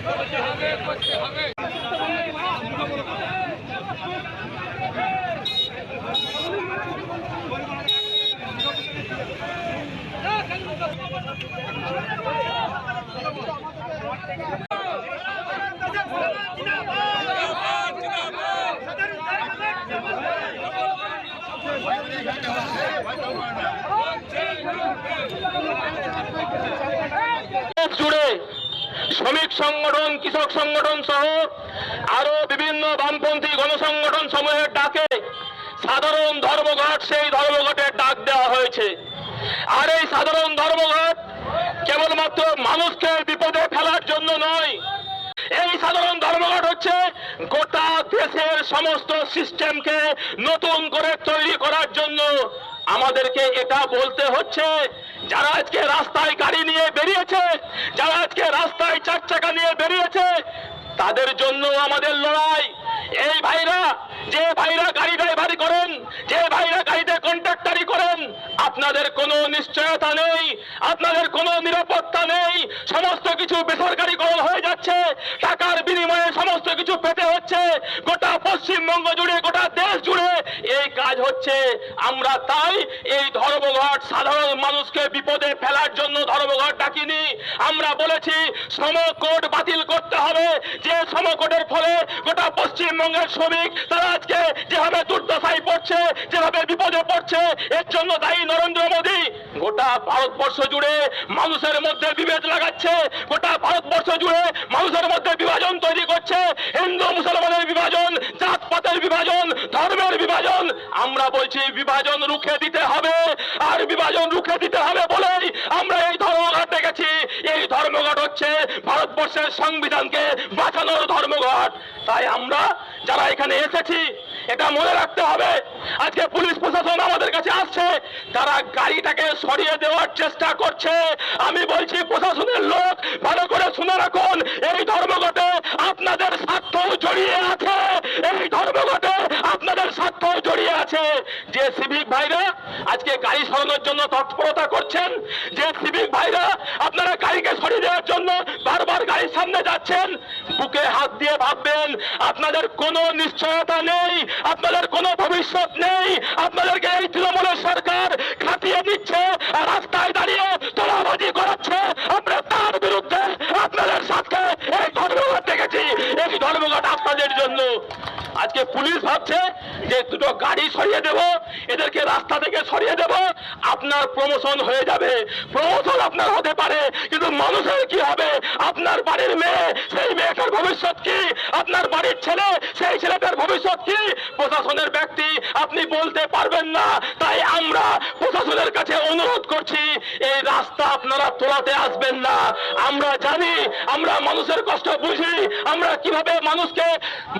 জিন্দাবাদ দেশ শ্রমিক সংগঠন, কৃষক সংগঠন সহ আরও বিভিন্ন বামপন্থী গণসংগঠন সমূহের ডাকে সাধারণ ধর্মঘট, সেই ধর্মঘটের ডাক দেওয়া হয়েছে। আর এই সাধারণ ধর্মঘট কেবলমাত্র মানুষকে বিপদে ফেলার জন্য নয়, এই সাধারণ ধর্মঘট হচ্ছে গোটা দেশের সমস্ত সিস্টেমকে নতুন করে তৈরি করার জন্য। আমাদেরকে এটা বলতে হচ্ছে, যারা আজকে রাস্তায় গাড়ি নিয়ে বেরিয়েছে, যারা আজকে রাস্তায় চার চাকা নিয়ে বেরিয়েছে, তাদের জন্য আমাদের লড়াই। এই ভাইরা, যে ভাইরা গাড়ি ড্রাইভারি করেন, যে ভাইরা গাড়িতে কন্ট্রাক্টারি করেন, আপনাদের কোনো নিশ্চয়তা নেই, আপনাদের কোনো নিরাপত্তা নেই, সমস্ত কিছু বেসরকারিকরণ হয়ে যাচ্ছে, টাকার বিনিময়ে সমস্ত কিছু পেতে হচ্ছে, গোটা পশ্চিমবঙ্গ জুড়ে, গোটা দেশ জুড়ে এই কাজ হচ্ছে। আমরা তাই এই ধর্মঘট সাধারণ মানুষকে বিপদে ফেলার জন্য ধর্মঘট ডাকিনি। আমরা বলেছি শ্রমকোড বাতিল করতে হবে। যে শ্রমকোডের ফলে গোটা পশ্চিমবঙ্গের শ্রমিক, তারা আজকে যেভাবে দুর্দশায় পড়ছে, যেভাবে বিপদে পড়ছে, এর জন্য দায়ী নরেন্দ্র মোদী গোটা ভারতবর্ষ জুড়ে মানুষের মধ্যে বিভেদ লাগাচ্ছে। গোটা ভারতবর্ষ জুড়ে মানুষের মধ্যে বিভাজন তৈরি করছে। হিন্দু, মুসলমানের বিভাজন জাতপাতের বিভাজন, ধর্মের বিভাজন, আমরা বলছি বিভাজন রুখে দিতে হবে, আর বিভাজন রুখে দিতে হবে বলেই আমরা এই ধর্মঘট দেখেছি। এই ধর্মঘট হচ্ছে ভারতবর্ষের সংবিধানকে বাঁচানোর ধর্মঘট। তাই আমরা যারা এখানে এসেছি, এটা মনে রাখতে হবে, আজকে পুলিশ প্রশাসন আমাদের কাছে আসছে, তারা গাড়িটাকে সরিয়ে দেওয়ার চেষ্টা করছে। আমি বলছি, প্রশাসনের লোক, ভালো করে শুনে রাখুন, এই ধর্মঘটে আপনাদের স্বার্থ জড়িয়ে আছে, এই ধর্মঘটে আপনাদের স্বার্থ জড়িয়ে আছে। যে সিভিক ভাইরা আজকে গাড়ি সরানোর জন্য তৎপরতা করছেন, যে সিভিক ভাইরা আপনারা গাড়িকে সরিয়ে দেওয়ার জন্য বারবার গাড়ির সামনে যাচ্ছেন বুকে হাত দিয়ে ভাববেন, আপনাদের কোনো নিশ্চয়তা নেই, আপনাদের কোনো ভবিষ্যৎ নেই, আপনাদেরকে এই তৃণমূলের সরকার খাটিয়ে দিচ্ছে, রাস্তায় আজকে পুলিশ ভাবছে যে দুটো গাড়ি সরিয়ে দেব, এদেরকে রাস্তা থেকে সরিয়ে দেব, আপনার প্রমোশন হয়ে যাবে। প্রমোশন আপনার হতে পারে, কিন্তু মানুষের কি হবে? আপনার বাড়ির মেয়ে, সেই মেয়েটার ভবিষ্যৎ কি? আপনার বাড়ির ছেলে, সেই ছেলেটার ভবিষ্যৎ কি? প্রশাসনের ব্যক্তি, আপনি বলতে পারবেন না। তাই প্রশাসনের কাছে অনুরোধ করছি, এই রাস্তা আপনারা তোলাতে আসবেন না। আমরা জানি, আমরা মানুষের কষ্ট বুঝি, আমরা কীভাবে মানুষকে,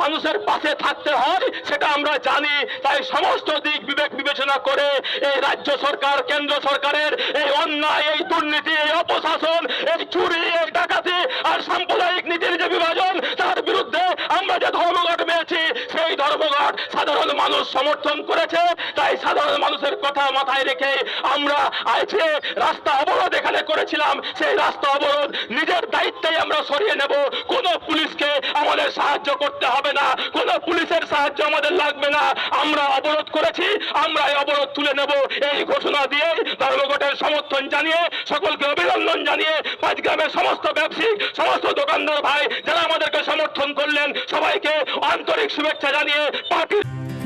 মানুষের পাশে থাকতে হয়, সেটা আমরা জানি। তাই সমস্ত দিক বিবেক বিবেচনা করে এই রাজ্য সরকার, কেন্দ্র সরকারের এই অন্যায়, এই দুর্নীতি, এই অপশাসন, এই চুরি, এই ডাকাতি আর সাম্প্রদায়িক নীতির যে বিভাজন, তার বিরুদ্ধে আমরা যে ধর্মঘট সাধারণ মানুষ সমর্থন করেছে, তাই সাধারণ মানুষের কথা মাথায় রেখে আমরা আজকে রাস্তা অবরোধ এখানে করেছিলাম, সেই রাস্তা অবরোধ নিজের দায়িত্বেই আমরা সরিয়ে নেব। কোনো পুলিশকে আমাদের সাহায্য করতে হবে না, কোনো পুলিশের সাহায্য আমাদের লাগবে না। আমরা অবরোধ করেছি আমরা এই অবরোধ তুলে নেব। এই ঘোষণা দিয়ে ধর্মঘটের সমর্থন জানিয়ে, সকলকে অভিনন্দন জানিয়ে পাঁচগ্রামের সমস্ত ব্যবসায়িক সমস্ত দোকানদার ভাই, যারা আমাদেরকে সমর্থন করলেন, সবাইকে আন্তরিক শুভেচ্ছা জানিয়ে পার্টির